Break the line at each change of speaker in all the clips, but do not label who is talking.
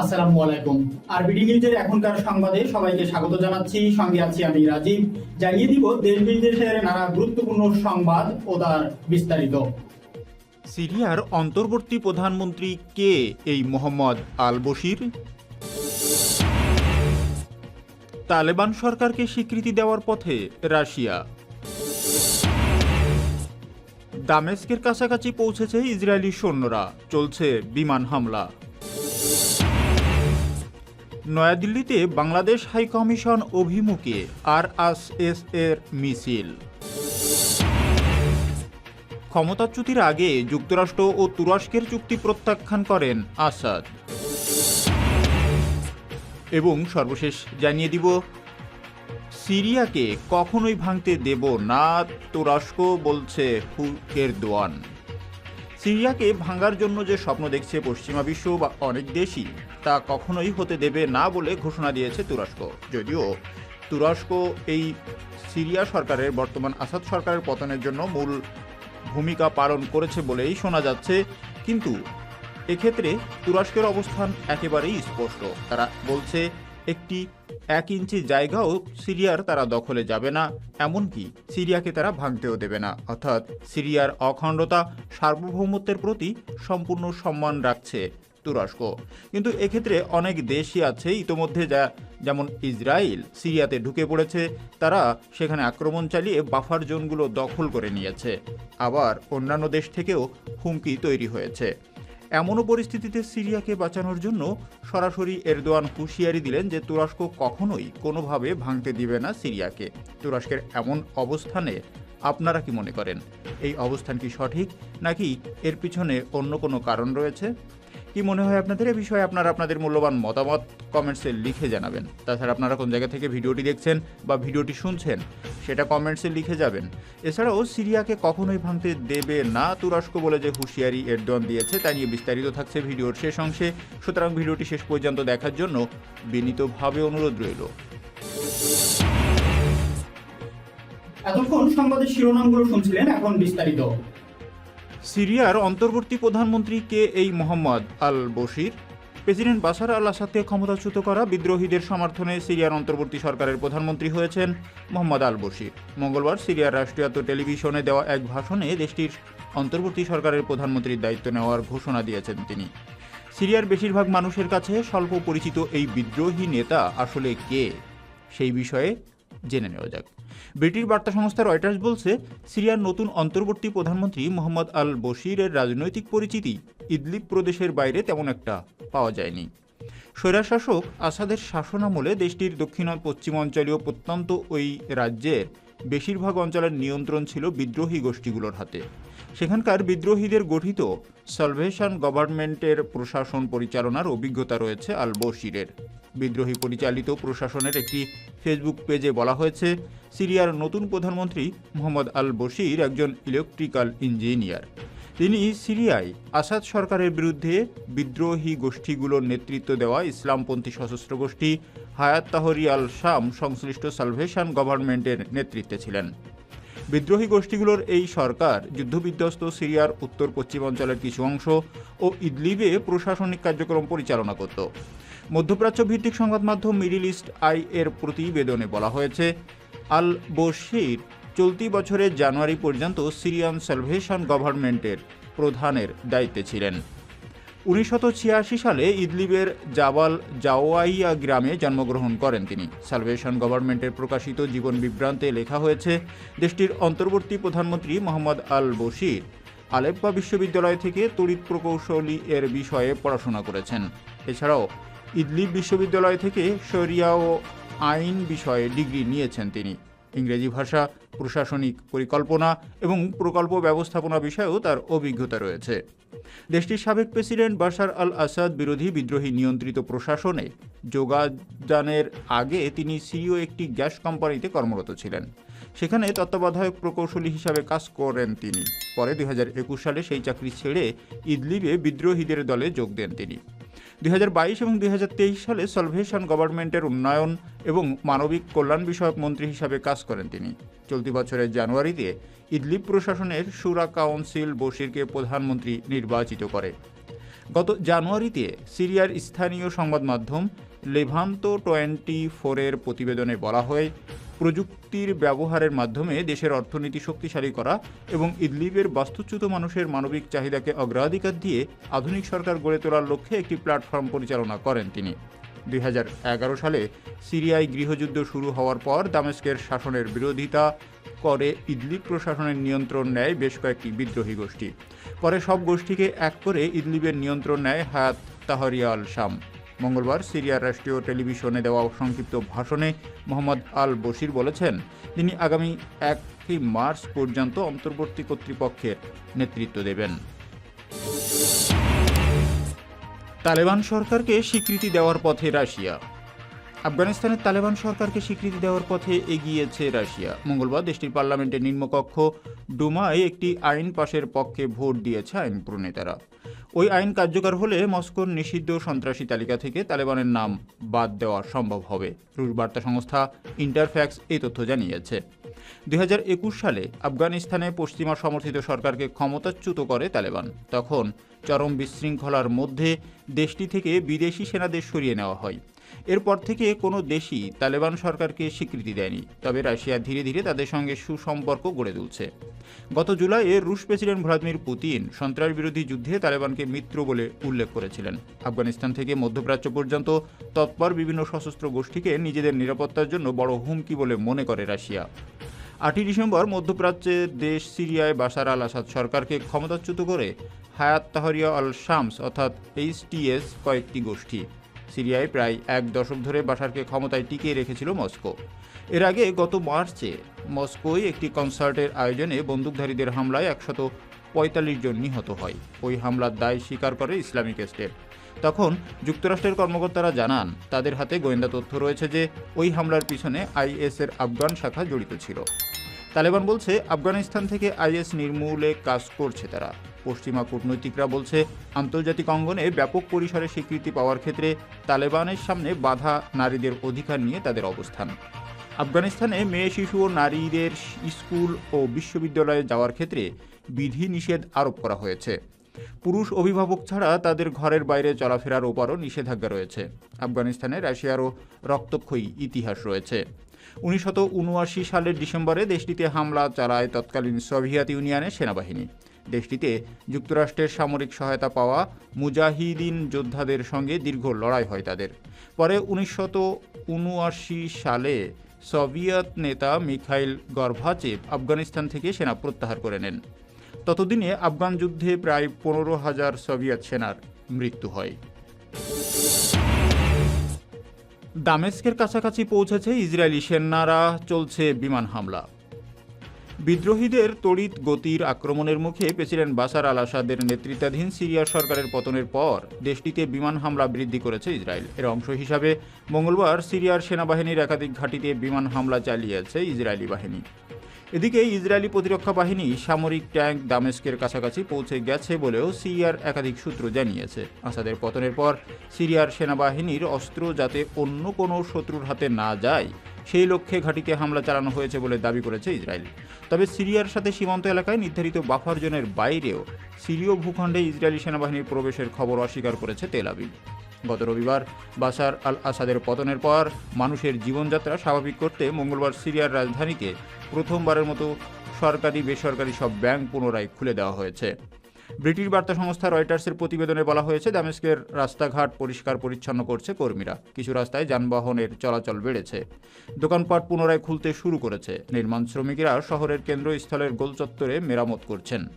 আসসালামু আলাইকুম। আরবিডি নিউজের এখনকার সংবাদে সবাইকে স্বাগত জানাচ্ছি। সঙ্গে আছি আমি রাজীব। জানিয়ে দিব দেশ বিদেশের নানা গুরুত্বপূর্ণ সংবাদ ও তার বিস্তারিত।
সিরিয়ার অন্তর্বর্তী প্রধানমন্ত্রী কে এই মোহাম্মদ আল বশির তালেবান সরকারকে স্বীকৃতি দেওয়ার পথে রাশিয়া। দামেস্কের কাছাকাছি পৌঁছেছে ইসরায়েলি সৈন্যরা। চলছে বিমান হামলা। নয়াদিল্লিতে বাংলাদেশ হাইকমিশন অভিমুখে আর এস এর মিছিল। ক্ষমতাচ্যুতির আগে যুক্তরাষ্ট্র ও তুরস্কের চুক্তি প্রত্যাখ্যান করেন আসাদ। এবং সর্বশেষ জানিয়ে দিব, সিরিয়াকে কখনোই ভাঙতে দেব না, তুরস্ক বলছে হুকের দোয়ান সিরিয়াকে ভাঙার জন্য যে স্বপ্ন দেখছে পশ্চিমা বিশ্ব বা অনেক দেশই। তা কখনোই হতে দেবে না বলে ঘোষণা দিয়েছে তুরস্ক। যদিও তুরস্ক এই সিরিয়া সরকারের, বর্তমান আসাদ সরকারের পতনের জন্য মূল ভূমিকা পালন করেছে বলেই শোনা যাচ্ছে। কিন্তু এক্ষেত্রে তুরস্কের অবস্থান একেবারেই স্পষ্ট। তারা বলছে, একটি এক ইঞ্চি জায়গাও সিরিয়ার তারা দখলে যাবে না, এমনকি সিরিয়াকে তারা ভাঙতেও দেবে না। অর্থাৎ সিরিয়ার অখণ্ডতা সার্বভৌমত্বের প্রতি সম্পূর্ণ সম্মান রাখছে তুরস্ক কিন্তু এক্ষেত্রে অনেক দেশই আছে ইতোমধ্যে যা, যেমন ইসরায়েল, সিরিয়াতে ঢুকে পড়েছে। তারা সেখানে আক্রমণ চালিয়ে বাফার জোনগুলো দখল করে নিয়েছে। আবার অন্যান্য দেশ থেকেও হুমকি তৈরি হয়েছে। এমনও পরিস্থিতিতে সিরিয়াকে বাঁচানোর জন্য সরাসরি এরদোয়ান হুঁশিয়ারি দিলেন যে তুরস্ক কখনোই কোনোভাবে ভাঙতে দিবে না সিরিয়াকে। তুরস্কের এমন অবস্থানে আপনারা কি মনে করেন? এই অবস্থান কি সঠিক, নাকি এর পিছনে অন্য কোনো কারণ রয়েছে? কি মনে হয় আপনাদের? এ বিষয়ে আপনারা, আপনাদের মূল্যবান মতামত কমেন্টসে লিখে জানাবেন। তাছাড়া আপনারা কোন জায়গা থেকে ভিডিওটি দেখছেন বা ভিডিওটি শুনছেন, সেটা কমেন্টসে লিখে যাবেন। এছাড়াও সিরিয়াকে কখনোই ভাঙতে দেবে না। তুরস্ক বলে যে হুঁশিয়ারি এরদোয়ান দিয়েছে, তা নিয়ে বিস্তারিত থাকছে ভিডিওর শেষ অংশে। সুতরাং ভিডিওটি শেষ পর্যন্ত দেখার জন্য বিনীতভাবে অনুরোধ রইল।
এতক্ষণ সংবাদের শিরোনামগুলো শুনছিলেন, এখন বিস্তারিত।
সিরিয়ার অন্তর্বর্তী প্রধানমন্ত্রী কে এই Mohammed al Bashir president Bashar al আসাদকে ক্ষমতাচ্যুত করা বিদ্রোহীদের সমর্থনে সিরিয়ার অন্তর্বর্তী সরকারের প্রধানমন্ত্রী হয়েছেন মোহাম্মদ আল বশির মঙ্গলবার সিরিয়ার রাষ্ট্রীয়ত্ব টেলিভিশনে দেওয়া এক ভাষণে দেশটির অন্তর্বর্তী সরকারের প্রধানমন্ত্রীর দায়িত্ব নেওয়ার ঘোষণা দিয়েছেন তিনি। সিরিয়ার বেশিরভাগ মানুষের কাছে স্বল্প পরিচিত এই বিদ্রোহী নেতা আসলে কে? সেই বিষয়ে জেনে নেওয়া যাক। ব্রিটিশ বার্তা সংস্থা রয়টার্স বলছে, সিরিয়ার নতুন অন্তর্বর্তী প্রধানমন্ত্রী মোহাম্মদ আল বশিরের রাজনৈতিক পরিচিতি ইদলিব প্রদেশের বাইরে তেমন একটা পাওয়া যায়নি। স্বৈরাশাসক আসাদের শাসনামলে দেশটির দক্ষিণ ও পশ্চিমাঞ্চলীয় প্রত্যন্ত ওই রাজ্যের বেশিরভাগ অঞ্চলের নিয়ন্ত্রণ ছিল বিদ্রোহী গোষ্ঠীগুলোর হাতে। সেখানকার বিদ্রোহীদের গঠিত সালভেশন গভর্নমেন্টের প্রশাসন পরিচালনার অভিজ্ঞতা রয়েছে আল বশিরের। বিদ্রোহী পরিচালিত প্রশাসনের একটি ফেসবুক পেজে বলা হয়েছে, সিরিয়ার নতুন প্রধানমন্ত্রী মোহাম্মদ আল বশির একজন ইলেকট্রিক্যাল ইঞ্জিনিয়ার তিনি সিরিয়ায় আসাদ সরকারের বিরুদ্ধে বিদ্রোহী গোষ্ঠীগুলোর নেতৃত্ব দেওয়া ইসলামপন্থী সশস্ত্র গোষ্ঠী হায়াত তাহরি আল শাম সংশ্লিষ্ট সালভেশন গভর্নমেন্টের নেতৃত্বে ছিলেন। বিদ্রোহী গোষ্ঠীগুলোর এই সরকার যুদ্ধবিধ্বস্ত সিরিয়ার উত্তর পশ্চিমাঞ্চলের কিছু অংশ ও ইদলিবে প্রশাসনিক কার্যক্রম পরিচালনা করত। মধ্যপ্রাচ্য ভিত্তিক সংবাদ মাধ্যম মিডিল ইস্ট আই এর প্রতিবেদনে বলা হয়েছে, আল বশির চলতি বছরের জানুয়ারি পর্যন্ত সিরিয়ান সালভেশন গভর্নমেন্টের প্রধানের দায়িত্বে ছিলেন। উনিশশো ছিয়াশি সালে ইদলিবের জাবাল জাওয়াইয়া গ্রামে জন্মগ্রহণ করেন তিনি। সালভেশন গভর্নমেন্টের প্রকাশিত জীবন বিভ্রান্তে লেখা হয়েছে, দেশটির অন্তর্বর্তী প্রধানমন্ত্রী মোহাম্মদ আল বশির আলেপ্পা বিশ্ববিদ্যালয় থেকে তড়িৎ প্রকৌশলী এর বিষয়ে পড়াশোনা করেছেন। এছাড়াও ইদলিব বিশ্ববিদ্যালয় থেকে শরিয়া ও আইন বিষয়ে ডিগ্রি নিয়েছেন তিনি। ইংরেজি ভাষা, প্রশাসনিক পরিকল্পনা এবং প্রকল্প ব্যবস্থাপনা বিষয়েও তার অভিজ্ঞতা রয়েছে। দেশটির সাবেক প্রেসিডেন্ট বাশার আল আসাদ বিরোধী বিদ্রোহী নিয়ন্ত্রিত প্রশাসনে যোগাদানের আগে তিনি সিরিয় একটি গ্যাস কোম্পানিতে কর্মরত ছিলেন। সেখানে তত্ত্বাবধায়ক প্রকৌশলী হিসাবে কাজ করেন তিনি। পরে দুই হাজার একুশ সালে সেই চাকরি ছেড়ে ইদলিবে বিদ্রোহীদের দলে যোগ দেন তিনি। দুই হাজার বাইশ এবং দুই হাজার তেইশ সালে সলভেশন গভর্নমেন্টের উন্নয়ন এবং মানবিক কল্যাণ বিষয়ক মন্ত্রী হিসাবে কাজ করেন তিনি। চলতি বছরের জানুয়ারিতে ইদলিব প্রশাসনের সুরা কাউন্সিল বশিরকে প্রধানমন্ত্রী নির্বাচিত করে। গত জানুয়ারিতে সিরিয়ার স্থানীয় সংবাদ মাধ্যম লেভান্তো টোয়েন্টি ফোরের প্রতিবেদনে বলা হয় প্রযুক্তির ব্যবহারের মাধ্যমে দেশের অর্থনীতি শক্তিশালী করা এবং ইদলিবের বাস্তুচ্যুত মানুষের মানবিক চাহিদাকে অগ্রাধিকার দিয়ে আধুনিক সরকার গড়ে তোলার লক্ষ্যে একটি প্ল্যাটফর্ম পরিচালনা করেন তিনি। দুই হাজার এগারো সালে সিরিয়ায় গৃহযুদ্ধ শুরু হওয়ার পর দামেস্কের শাসনের বিরোধিতা করে ইদলিব প্রশাসনের নিয়ন্ত্রণ নেয় বেশ কয়েকটি বিদ্রোহী গোষ্ঠী। পরে সব গোষ্ঠীকে এক করে ইদলিবের নিয়ন্ত্রণ নেয় হায়াত তাহরিয়া আল শাম মঙ্গলবার সিরিয়ার রাষ্ট্রীয় টেলিভিশনে দেওয়া সংক্ষিপ্ত ভাষণে মোহাম্মদ আল বশির বলেছেন, তিনি আগামী একই মার্চ পর্যন্ত অন্তর্বর্তী কর্তৃপক্ষের নেতৃত্ব দেবেন। তালেবান সরকারকে স্বীকৃতি দেওয়ার পথে রাশিয়া। আফগানিস্তানের তালেবান সরকারকে স্বীকৃতি দেওয়ার পথে এগিয়েছে রাশিয়া। মঙ্গলবার দেশটির পার্লামেন্টের নিম্নকক্ষ ডুমায় একটি আইন পাশের পক্ষে ভোট দিয়েছে আইন প্রণেতারা ওই আইন কার্যকর হলে মস্কোর নিষিদ্ধ সন্ত্রাসী তালিকা থেকে তালেবানের নাম বাদ দেওয়া সম্ভব হবে। রুশ বার্তা সংস্থা ইন্টারফ্যাক্স এই তথ্য জানিয়েছে। দুই হাজার একুশ সালে আফগানিস্তানে পশ্চিমা সমর্থিত সরকারকে ক্ষমতাচ্যুত করে তালেবান। তখন চরম বিশৃঙ্খলার মধ্যে দেশটি থেকে বিদেশি সেনাদের সরিয়ে নেওয়া হয়। এরপর থেকে কোনো দেশই তালেবান সরকারকে স্বীকৃতি দেয়নি। তবে রাশিয়া ধীরে ধীরে তাদের সঙ্গে সুসম্পর্ক গড়ে তুলছে। গত জুলাইয়ে রুশ প্রেসিডেন্ট ভ্লাদিমির পুতিন সন্ত্রাস বিরোধী যুদ্ধে তালেবানকে মিত্র বলে উল্লেখ করেছিলেন। আফগানিস্তান থেকে মধ্যপ্রাচ্য পর্যন্ত তৎপর বিভিন্ন সশস্ত্র গোষ্ঠীকে নিজেদের নিরাপত্তার জন্য বড় হুমকি বলে মনে করে রাশিয়া। আটই ডিসেম্বর মধ্যপ্রাচ্যের দেশ সিরিয়ায় বাশার আল আসাদ সরকারকে ক্ষমতাচ্যুত করে হায়াত তাহরিয়া আল শামস, অর্থাৎ এইচটিএস কয়েকটি গোষ্ঠী। সিরিয়ায় প্রায় এক দশক ধরে বাশারকে ক্ষমতায় টিকিয়ে রেখেছিল মস্কো। এর আগে গত মার্চে মস্কোয় একটি কনসার্টের আয়োজনে বন্দুকধারীদের হামলায় একশত পঁয়তাল্লিশ জন নিহত হয়। ওই হামলার দায় স্বীকার করে ইসলামিক স্টেট। তখন যুক্তরাষ্ট্রের কর্মকর্তারা জানান, তাদের হাতে গোয়েন্দা তথ্য রয়েছে যে ওই হামলার পিছনে আইএসের আফগান শাখা জড়িত ছিল। তালেবান বলছে, আফগানিস্তান থেকে আইএস নির্মূলে কাজ করছে তারা। পশ্চিমা কূটনৈতিকরা বলছে, আন্তর্জাতিক অঙ্গনে ব্যাপক পরিসরে স্বীকৃতি পাওয়ার ক্ষেত্রে তালেবানের সামনে বাধা নারীদের অধিকার নিয়ে তাদের অবস্থান। আফগানিস্তানে মেয়ে, শিশু ও নারীদের স্কুল ও বিশ্ববিদ্যালয়ে যাওয়ার ক্ষেত্রে বিধি নিষেধ আরোপ করা হয়েছে। পুরুষ অভিভাবক ছাড়া তাদের ঘরের বাইরে চলাফেরার ওপরও নিষেধাজ্ঞা রয়েছে। আফগানিস্তানে রাশিয়ারও রক্তক্ষয়ী ইতিহাস রয়েছে। উনআশি সালের ডিসেম্বরে দেশটিতে হামলা চালায় তৎকালীন সোভিয়েত ইউনিয়নের সেনাবাহিনী। দেশটিতে যুক্তরাষ্ট্রের সামরিক সহায়তা পাওয়া মুজাহিদিন যোদ্ধাদের সঙ্গে দীর্ঘ লড়াই হয় তাদের। পরে উনিশশত সালে সোভিয়েত নেতা মিখাইল গর্ভাচেভ আফগানিস্তান থেকে সেনা প্রত্যাহার করে নেন। ততদিনে আফগান যুদ্ধে প্রায় পনেরো হাজার সোভিয়েত সেনার মৃত্যু হয়। দামেস্কের কাছাকাছি পৌঁছেছে ইসরায়েলি সেনারা, চলছে বিমান হামলা। বিদ্রোহীদের তড়িৎ গতির আক্রমণের মুখে প্রেসিডেন্ট বাসার আল আসাদের নেতৃত্বাধীন সিরিয়ার সরকারের পতনের পর দেশটিতে বিমান হামলা বৃদ্ধি করেছে ইসরায়েল। এর অংশ হিসাবে মঙ্গলবার সিরিয়ার সেনাবাহিনীর একাধিক ঘাঁটিতে বিমান হামলা চালিয়েছে ইসরায়েলি বাহিনী। এদিকে ইসরায়েলি প্রতিরক্ষা বাহিনী সামরিক ট্যাঙ্ক দামেস্কের কাছাকাছি পৌঁছে গেছে বলেও সিরিয়ার একাধিক সূত্র জানিয়েছে। আসাদের পতনের পর সিরিয়ার সেনাবাহিনীর অস্ত্র যাতে অন্য কোনো শত্রুর হাতে না যায়, সেই লক্ষ্যে ঘাঁটিতে হামলা চালানো হয়েছে বলে দাবি করেছে ইসরায়েল। তবে সিরিয়ার সাথে সীমান্ত এলাকায় নির্ধারিত বাফার জোনের বাইরেও সিরীয় ভূখণ্ডে ইসরায়েলি সেনাবাহিনীর প্রবেশের খবর অস্বীকার করেছে তেল গত রবিবার বাসার আল আসাদের পতনের পর মানুষের জীবনযাত্রা স্বাভাবিক করতে মঙ্গলবার সিরিয়ার রাজধানীতে প্রথমবারের মতো সরকারি, বেসরকারি সব ব্যাংক পুনরায় খুলে দেওয়া হয়েছে। ব্রিটিশ বার্তা সংস্থা রয়টার্সের প্রতিবেদনে বলা হয়েছে, দামেস্কের রাস্তাঘাট পরিষ্কার পরিচ্ছন্ন করছে কর্মীরা। কিছু রাস্তায় যানবাহনের চলাচল বেড়েছে। দোকানপাট পুনরায় খুলতে শুরু করেছে। নির্মাণ শ্রমিকেরা শহরের কেন্দ্রস্থলের গোলচত্বরে মেরামত করছেন।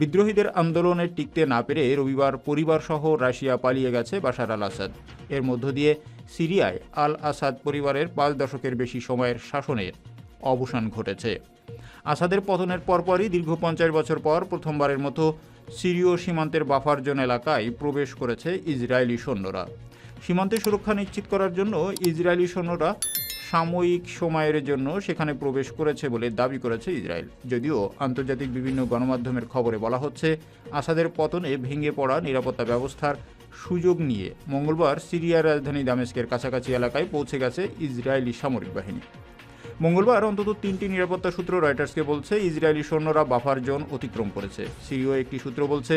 বিদ্রোহীদের আন্দোলনে টিকতে না পেরে রবিবার পরিবার সহ রাশিয়া পালিয়ে গেছে বাশার আল আসাদ। এর মধ্য দিয়ে সিরিয়ায় আল আসাদ পরিবারের পাঁচ দশকের বেশি সময়ের শাসনের অবসান ঘটেছে। আসাদের পতনের পরপরই দীর্ঘ পঞ্চাশ বছর পর প্রথমবারের মতো সিরীয় সীমান্তের বাফার জোন এলাকায় প্রবেশ করেছে ইসরায়েলি সৈন্যরা। সীমান্তে সুরক্ষা নিশ্চিত করার জন্য ইসরায়েলি সৈন্যরা সাময়িক সময়ের জন্য সেখানে প্রবেশ করেছে বলে দাবি করেছে ইসরায়েল। যদিও আন্তর্জাতিক বিভিন্ন গণমাধ্যমের খবরে বলা হচ্ছে, আসাদের পতনে ভেঙে পড়া নিরাপত্তা ব্যবস্থার সুযোগ নিয়ে মঙ্গলবার সিরিয়ার রাজধানী দামেস্কের কাছাকাছি এলাকায় পৌঁছে গেছে ইসরায়েলি সামরিক বাহিনী। মঙ্গলবার অন্তত তিনটি নিরাপত্তা সূত্র রয়টার্সকে বলছে, ইসরায়েলি সৈন্যরা বাফার জোন অতিক্রম করেছে। সিরিয় একটি সূত্র বলছে,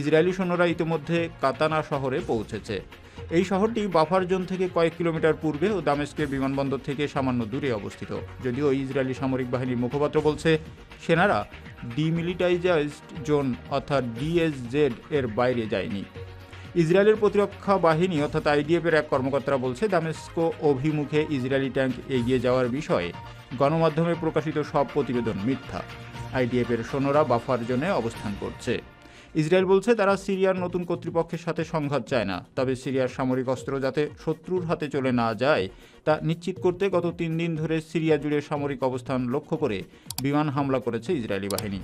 ইসরায়েলি সৈন্যরা ইতিমধ্যে কাতানা শহরে পৌঁছেছে। এই শহরটি বাফার জোন থেকে কয়েক কিলোমিটার পূর্বে ও দামেস্কের বিমানবন্দর থেকে সামান্য দূরে অবস্থিত। যদিও ইসরায়েলি সামরিক বাহিনীর মুখপাত্র বলছে, সেনারা ডিমিলিটাইজাইজড জোন অর্থাৎ ডিএসজেড এর বাইরে যায়নি। ইসরায়েলের প্রতিরক্ষা বাহিনী অর্থাৎ আইডিএফের এক কর্মকর্তা বলছে, দামেস্কো অভিমুখে ইসরায়েলি ট্যাঙ্ক এগিয়ে যাওয়ার বিষয়ে গণমাধ্যমে প্রকাশিত সব প্রতিবেদন মিথ্যা। আইডিএফের সৈন্যরা বাফার জোনে অবস্থান করছে। ইসরায়েল বলছে তারা সিরিয়ার নতুন কর্তৃপক্ষের সাথে সংঘাত চায় না। তবে সিরিয়ার সামরিক অস্ত্র যাতে শত্রুর হাতে চলে না যায়, তা নিশ্চিত করতে গত তিন দিন ধরে সিরিয়া জুড়ে সামরিক অবস্থান লক্ষ্য করে বিমান হামলা করেছে ইসরায়েলি বাহিনী।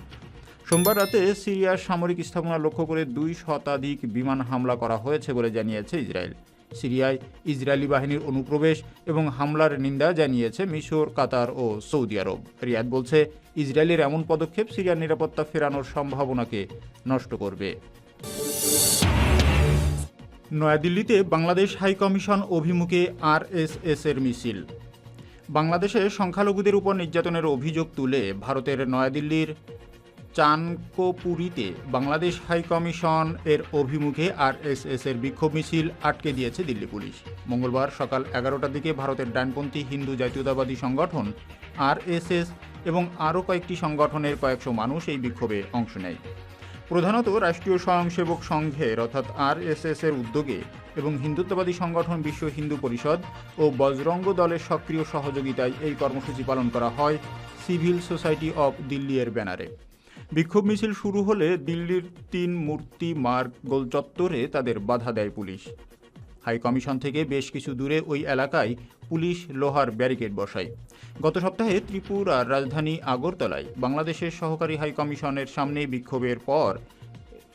সোমবার রাতে সিরিয়ার সামরিক স্থাপনা লক্ষ্য করে দুই শতাধিক বিমান হামলা করা হয়েছে বলে জানিয়েছে ইসরায়েল। সিরিয়ায় ইসরায়েলি বাহিনীর অনুপ্রবেশ এবং হামলার নিন্দা জানিয়েছে মিশর, কাতার ও সৌদি আরব। রিয়াদ বলছে, ইসরায়েলের এমন পদক্ষেপ সিরিয়ার নিরাপত্তা ফেরানোর সম্ভাবনাকে নষ্ট করবে। নয়াদিল্লিতে বাংলাদেশ হাই কমিশন অভিমুখে আরএসএস এর মিছিল। বাংলাদেশে সংখ্যালঘুদের উপর নির্যাতনের অভিযোগ তুলে ভারতের নয়াদিল্লির চানকোপুরীতে বাংলাদেশ হাইকমিশন এর অভিমুখে আরএসএস এর বিক্ষোভ মিছিল আটকে দিয়েছে দিল্লি পুলিশ। মঙ্গলবার সকাল এগারোটার দিকে ভারতের ডানপন্থী হিন্দু জাতীয়তাবাদী সংগঠন আরএসএস এবং আরও কয়েকটি সংগঠনের কয়েকশো মানুষ এই বিক্ষোভে অংশ নেয়। প্রধানত রাষ্ট্রীয় স্বয়ংসেবক সংঘের অর্থাৎ আরএসএস এর উদ্যোগে এবং হিন্দুত্ববাদী সংগঠন বিশ্ব হিন্দু পরিষদ ও বজরঙ্গ দলের সক্রিয় সহযোগিতায় এই কর্মসূচি পালন করা হয় সিভিল সোসাইটি অব দিল্লি এর ব্যানারে। বিক্ষোভ মিছিল শুরু হলে দিল্লির তিন মূর্তি মার্গ গোল চত্বরে তাদের বাধা দেয় পুলিশ। হাই কমিশন থেকে বেশ কিছু দূরে ওই এলাকায় পুলিশ লোহার ব্যারিকেড বসায়। গত সপ্তাহে ত্রিপুরার রাজধানী আগরতলায় বাংলাদেশের সহকারী হাই কমিশনের সামনে বিক্ষোভের পর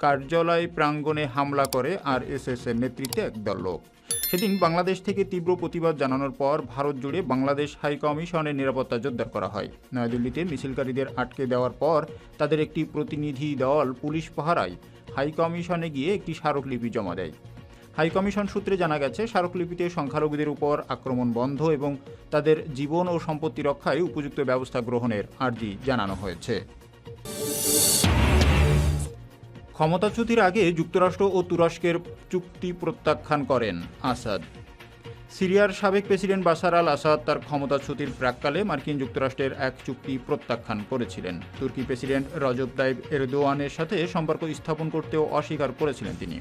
কার্যালয় প্রাঙ্গণে হামলা করে আর এস এর নেতৃত্বে একদল লোক। সেদিন বাংলাদেশ থেকে তীব্র প্রতিবাদ জানানোর পর ভারত জুড়ে বাংলাদেশ হাই কমিশনের নিরাপত্তা জোরদার করা হয়। নয়াদিল্লিতে মিছিলকারীদের আটকে দেওয়ার পর তাদের একটি প্রতিনিধি দল পুলিশ পাহারায় হাই কমিশনে গিয়ে একটি স্মারকলিপি জমা দেয়। হাই কমিশন সূত্রে জানা গেছে, স্মারকলিপিতে সংখ্যালঘুদের উপর আক্রমণ বন্ধ এবং তাদের জীবন ও সম্পত্তি রক্ষায় উপযুক্ত ব্যবস্থা গ্রহণের আর্জি জানানো হয়েছে। ক্ষমতাচ্যুতির আগে যুক্তরাষ্ট্র ও তুরস্কের চুক্তি প্রত্যাখ্যান করেন আসাদ। সিরিয়ার সাবেক প্রেসিডেন্ট বাশার আল আসাদ তার ক্ষমতাচ্যুতির প্রাককালে মার্কিন যুক্তরাষ্ট্রের এক চুক্তি প্রত্যাখ্যান করেছিলেন। তুর্কি প্রেসিডেন্ট রজব তাইব এরদোয়ানের সাথে সম্পর্ক স্থাপন করতেও অস্বীকার করেছিলেন তিনি।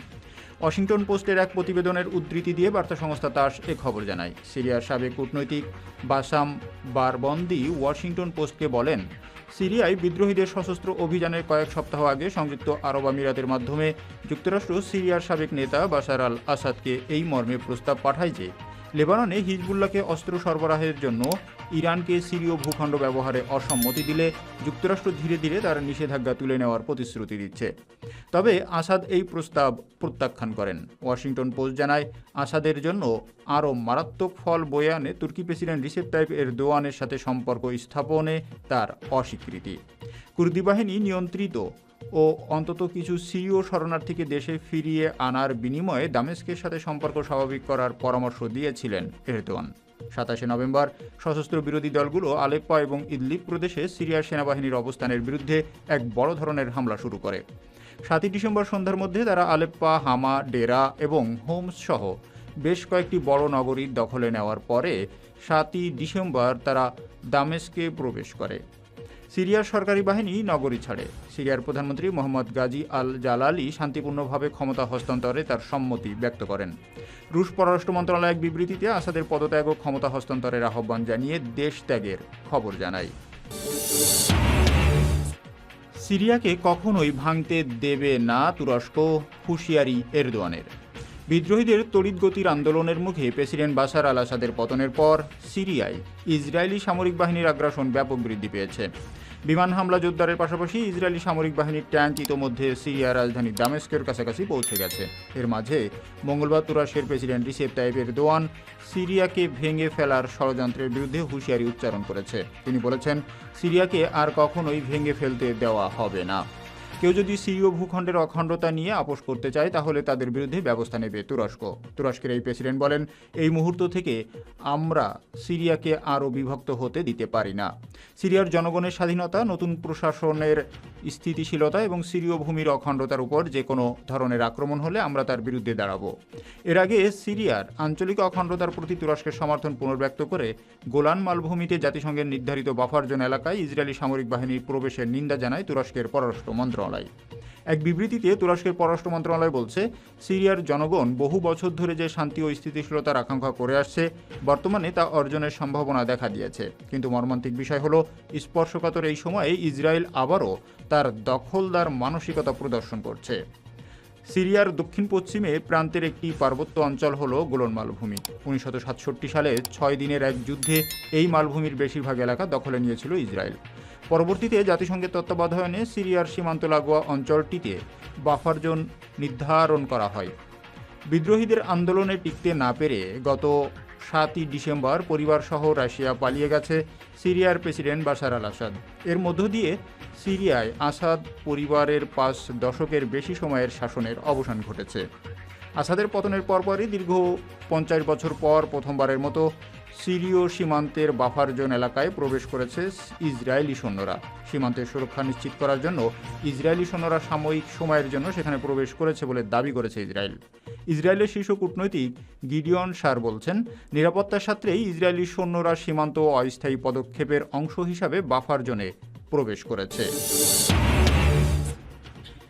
ওয়াশিংটন পোস্টের এক প্রতিবেদনের উদ্ধৃতি দিয়ে বার্তা সংস্থা তাস এ খবর জানায়। সিরিয়ার সাবেক কূটনৈতিক বাসাম বারবন্দি ওয়াশিংটন পোস্টকে বলেন সিরিয়ায় বিদ্রোহীদের সশস্ত্র অভিযানের কয়েক সপ্তাহ আগে সংযুক্ত আরব আমিরাতের মাধ্যমে যুক্তরাষ্ট্র সিরিয়ার সাবেক নেতা বাশার আল আসাদকে এই মর্মে প্রস্তাব পাঠায় যে লেবাননে হিজবুল্লাহকে অস্ত্র সরবরাহের জন্য ইরানকে সিরীয় ভূখণ্ড ব্যবহারে অসম্মতি দিলে যুক্তরাষ্ট্র ধীরে ধীরে তার নিষেধাজ্ঞা তুলে নেওয়ার প্রতিশ্রুতি দিচ্ছে। তবে আসাদ এই প্রস্তাব প্রত্যাখ্যান করেন। ওয়াশিংটন পোস্ট জানায়, আসাদের জন্য আরও মারাত্মক ফল বয়ে আনে তুর্কি প্রেসিডেন্ট রিসেপ তাইপ এর দোয়ানের সাথে সম্পর্ক স্থাপনে তার অস্বীকৃতি। কুর্দি বাহিনী নিয়ন্ত্রিত ও অন্তত কিছু সিরিয় শরণার্থীকে দেশে ফিরিয়ে আনার বিনিময়ে দামেস্কের সাথে সম্পর্ক স্বাভাবিক করার পরামর্শ দিয়েছিলেন এরদোয়ান। সাতাশে নভেম্বর সশস্ত্র বিরোধী দলগুলো আলেপ্পা এবং ইদলিপ প্রদেশে সিরিয়ার সেনাবাহিনীর অবস্থানের বিরুদ্ধে এক বড় ধরনের হামলা শুরু করে। সাতই ডিসেম্বর সন্ধ্যার মধ্যে তারা আলেপ্পা, হামা, ডেরা এবং হোমস সহ বেশ কয়েকটি বড় নগরীর দখলে নেওয়ার পরে সাতই ডিসেম্বর তারা দামেস্কে প্রবেশ করে। সিরিয়ার সরকারি বাহিনী নগরী ছাড়ে। সিরিয়ার প্রধানমন্ত্রী মোহাম্মদ গাজী আল জালালি শান্তিপূর্ণভাবে ক্ষমতা হস্তান্তরে তার সম্মতি ব্যক্ত করেন। রুশ পররাষ্ট্র মন্ত্রণালয় এক বিবৃতিতে আসাদের পদত্যাগ ও ক্ষমতা হস্তান্তরের আহ্বান জানিয়ে দেশ ত্যাগের খবর জানায়। সিরিয়াকে কখনোই ভাঙতে দেবে না তুরস্ক, হুঁশিয়ারি এরদোয়ানের। বিদ্রোহীদের তড়িৎগতির আন্দোলনের মুখে প্রেসিডেন্ট বাশার আল আসাদের পতনের পর সিরিয়ায় ইসরায়েলি সামরিক বাহিনীর আগ্রাসন ব্যাপক বৃদ্ধি পেয়েছে। বিমান হামলা জোরদারের পাশাপাশি ইসরায়েলি সামরিক বাহিনীর ট্যাঙ্ক ইতোমধ্যে সিরিয়ার রাজধানী দামেস্কের কাছাকাছি পৌঁছে গেছে। এর মাঝে মঙ্গলবার তুরাশের প্রেসিডেন্ট রিসেপ তাইবের দোয়ান সিরিয়াকে ভেঙে ফেলার ষড়যন্ত্রের বিরুদ্ধে হুঁশিয়ারি উচ্চারণ করেছে। তিনি বলেছেন, সিরিয়াকে আর কখনোই ভেঙে ফেলতে দেওয়া হবে না। কেউ যদি সিরীয় ভূখণ্ডের অখণ্ডতা নিয়ে আপোষ করতে চায়, তাহলে তাদের বিরুদ্ধে ব্যবস্থা নেবে তুরস্ক। তুরস্কের এই প্রেসিডেন্ট বলেন, এই মুহূর্ত থেকে আমরা সিরিয়াকে আরও বিভক্ত হতে দিতে পারি না। সিরিয়ার জনগণের স্বাধীনতা, নতুন প্রশাসনের স্থিতিশীলতা এবং সিরীয় ভূমির অখণ্ডতার উপর যে কোনো ধরনের আক্রমণ হলে আমরা তার বিরুদ্ধে দাঁড়াবো। এর আগে সিরিয়ার আঞ্চলিক অখণ্ডতার প্রতি তুরস্কের সমর্থন পুনর্ব্যক্ত করে গোলান মালভূমিতে জাতিসংঘের নির্ধারিত বাফার জোন এলাকায় ইসরায়েলি সামরিক বাহিনীর প্রবেশের নিন্দা জানায় তুরস্কের পররাষ্ট্র মন্ত্রণালয়। এক বিবৃতিতে তুরস্কের পররাষ্ট্র মন্ত্রণালয় বলছে, সিরিয়ার জনগণ বহু বছর ধরে যে শান্তি ও স্থিতিশীলতার আকাঙ্ক্ষা করে আসছে, বর্তমানে তা অর্জনের সম্ভাবনা দেখা দিয়েছে। কিন্তু মর্মান্তিক বিষয় হলো, স্পর্শকাতর এই সময়ে ইসরায়েল আবারও তার দখলদার মানসিকতা প্রদর্শন করছে। সিরিয়ার দক্ষিণ পশ্চিমে প্রান্তের একটি পার্বত্য অঞ্চল হল গোলন মালভূমি। উনিশশো সাতষট্টি সালে ছয় দিনের এক যুদ্ধে এই মালভূমির বেশিরভাগ এলাকা দখলে নিয়েছিল ইসরায়েল। পরবর্তীতে জাতিসংঘের তত্ত্বাবধানে সিরিয়ার সীমান্ত লাগোয়া অঞ্চলটিতে বাফার জোন নির্ধারণ করা হয়। বিদ্রোহীদের আন্দোলনে টিকতে না পেরে গত সাতই ডিসেম্বর পরিবারসহ রাশিয়া পালিয়ে গেছে সিরিয়ার প্রেসিডেন্ট বাশার আল আসাদ। এর মধ্য দিয়ে সিরিয়ায় আসাদ পরিবারের পাঁচ দশকের বেশি সময়ের শাসনের অবসান ঘটেছে। আসাদের পতনের পরপরই দীর্ঘ পঞ্চাশ বছর পর প্রথমবারের মতো সিরীয় সীমান্তের বাফার জোন এলাকায় প্রবেশ করেছে ইসরায়েলি সৈন্যরা। সীমান্তের সুরক্ষা নিশ্চিত করার জন্য ইসরায়েলি সৈন্যরা সাময়িক সময়ের জন্য সেখানে প্রবেশ করেছে বলে দাবি করেছে ইসরায়েল। ইসরায়েলের শীর্ষ কূটনৈতিক গিডিয়ন সার বলছেন, নিরাপত্তার সাথেই ইসরায়েলি সৈন্যরা সীমান্ত অস্থায়ী পদক্ষেপের অংশ হিসাবে বাফার জোনে প্রবেশ করেছে।